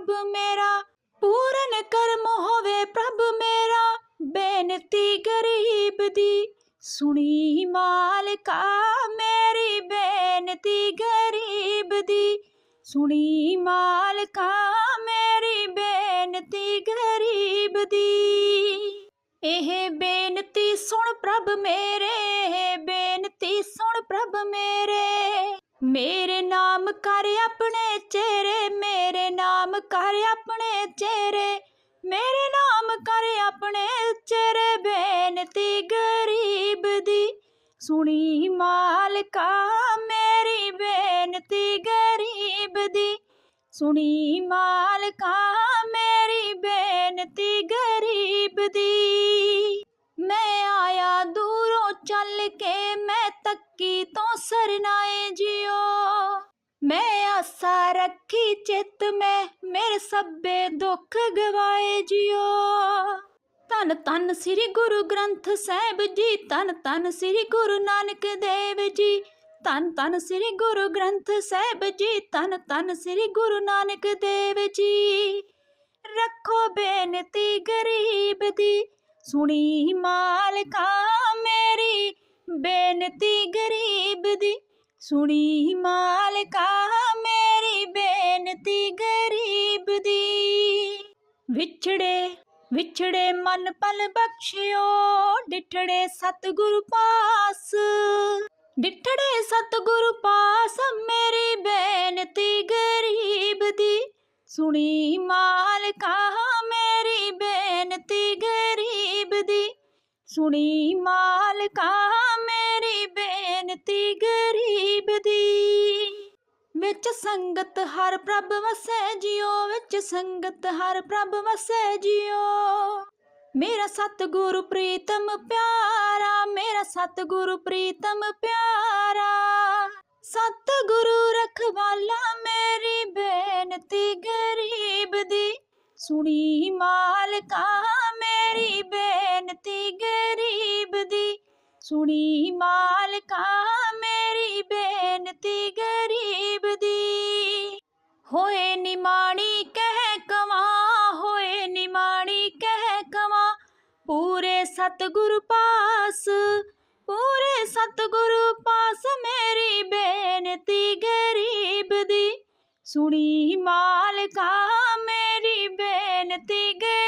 ਪ੍ਰਭ ਮੇਰਾ, ਪੂਰਨ ਕਰਮ ਹੋਵੇ ਪ੍ਰਭ ਮੇਰਾ, ਬੇਨਤੀ ਗਰੀਬ ਦੀ, ਸੁਣੀ ਮਾਲਕਾ ਮੇਰੀ, ਬੇਨਤੀ ਗਰੀਬ ਦੀ, ਸੁਣੀ ਮਾਲਕਾ ਮੇਰੀ, ਬੇਨਤੀ ਗਰੀਬ ਦੀ। ਇਹ ਬੇਨਤੀ ਸੁਣ ਪ੍ਰਭ ਮੇਰੇ ਬੇਨਤੀ ਸੁਣ ਪ੍ਰਭ ਮੇਰੇ। ਮੇਰੇ ਨਾਮ ਕਰ ਆਪਣੇ ਚਿਹਰੇ, ਮੇਰੇ ਨਾਮ ਕਰ ਆਪਣੇ ਚਿਹਰੇ, ਮੇਰੇ ਨਾਮ ਕਰ ਆਪਣੇ ਚਿਹਰੇ, ਬੇਨਤੀ ਗਰੀਬ ਦੀ। ਸੁਣੀ ਮਾਲਕਾ, ਮੇਰੀ ਬੇਨਤੀ ਗਰੀਬ ਦੀ। ਸੁਣੀ ਮਾਲਕਾ, ਮੇਰੀ ਬੇਨਤੀ ਕੇ ਮੈਂ ਤੱਕੀ ਤੋਂ ਸਰਨਾਏ ਜਿਓ। ਮੈਂ ਆਸਾ ਰੱਖੀ ਚਿੱਤ ਮੈਂ, ਮੇਰੇ ਸਭੇ ਦੁੱਖ ਗਵਾਏ ਜਿਓ। ਧੰਨ ਧੰਨ ਸ੍ਰੀ ਗੁਰੂ ਗ੍ਰੰਥ ਸਾਹਿਬ ਜੀ, ਧੰਨ ਧੰਨ ਸ੍ਰੀ ਗੁਰੂ ਨਾਨਕ ਦੇਵ ਜੀ, ਧੰਨ ਧੰਨ ਸ੍ਰੀ ਗੁਰੂ ਗ੍ਰੰਥ ਸਾਹਿਬ ਜੀ, ਧੰਨ ਧੰਨ ਸ੍ਰੀ ਗੁਰੂ ਨਾਨਕ ਦੇਵ ਜੀ। ਰੱਖੋ ਬੇਨਤੀ ਗਰੀਬ ਦੀ, ਸੁਣੀ ਮਾਲਕਾ ਬੇਨਤੀ ਗਰੀਬ ਦੀ, ਸੁਣੀ ਮਾਲਕਾ, ਮੇਰੀ ਬੇਨਤੀ ਗਰੀਬ ਦੀ। ਵਿਛੜੇ ਵਿਛੜੇ ਮਨ ਪਲ ਬਖਸ਼ਿਓ, ਡਿਠੜੇ ਸਤਿਗੁਰੂ ਪਾਸ। ਡਿਠੜੇ ਸਤਿਗੁਰੂ ਪਾਸ, ਮੇਰੀ ਬੇਨਤੀ ਗਰੀਬ ਦੀ, ਸੁਣੀ ਮਾਲਕਾ ਸੁਣੀ ਮਾਲਕਾ ਮੇਰੀ ਬੇਨਤੀ ਗਰੀਬ ਦੀ। ਵਿੱਚ ਸੰਗਤ ਹਰ ਪ੍ਰਭ ਵਸੈ ਜਿਉ, ਵਿੱਚ ਸੰਗਤ ਹਰ ਪ੍ਰਭ ਵਸੈ ਜਿਉ। ਮੇਰਾ ਸਤਿਗੁਰੂ ਪ੍ਰੀਤਮ ਪਿਆਰਾ, ਮੇਰਾ ਸਤਿਗੁਰੂ ਪ੍ਰੀਤਮ ਪਿਆਰਾ। ਸਤਿਗੁਰੂ ਰਖਵਾਲਾ ਮੇਰੀ ਬੇਨਤੀ ਗਰੀਬ ਦੀ। ਸੁਣੀ ਮਾਲਕਾ ਮੇਰੀ ਬੇਨਤੀ ਗਰੀਬ ਦੀ। ਸੁਣੀ ਮਾਲਕਾ ਮੇਰੀ ਬੇਨਤੀ ਗਰੀਬ ਦੀ। ਹੋਏ ਨਿਮਾਣੀ ਕਹਿ ਕਵਾਂ, ਹੋਏ ਨਿਮਾਣੀ ਕਹਿ ਕਵਾਂ। ਪੂਰੇ ਸਤਿਗੁਰ ਪਾਸ, ਪੂਰੇ ਸਤਿਗੁਰੂ ਪਾਸ ਮੇਰੀ ਬੇਨਤੀ ਗਰੀਬ ਦੀ। ਸੁਣੀ ਮਾਲਕਾ ਮੇਰੀ ਬੇਨਤੀ ਗਰੀਬ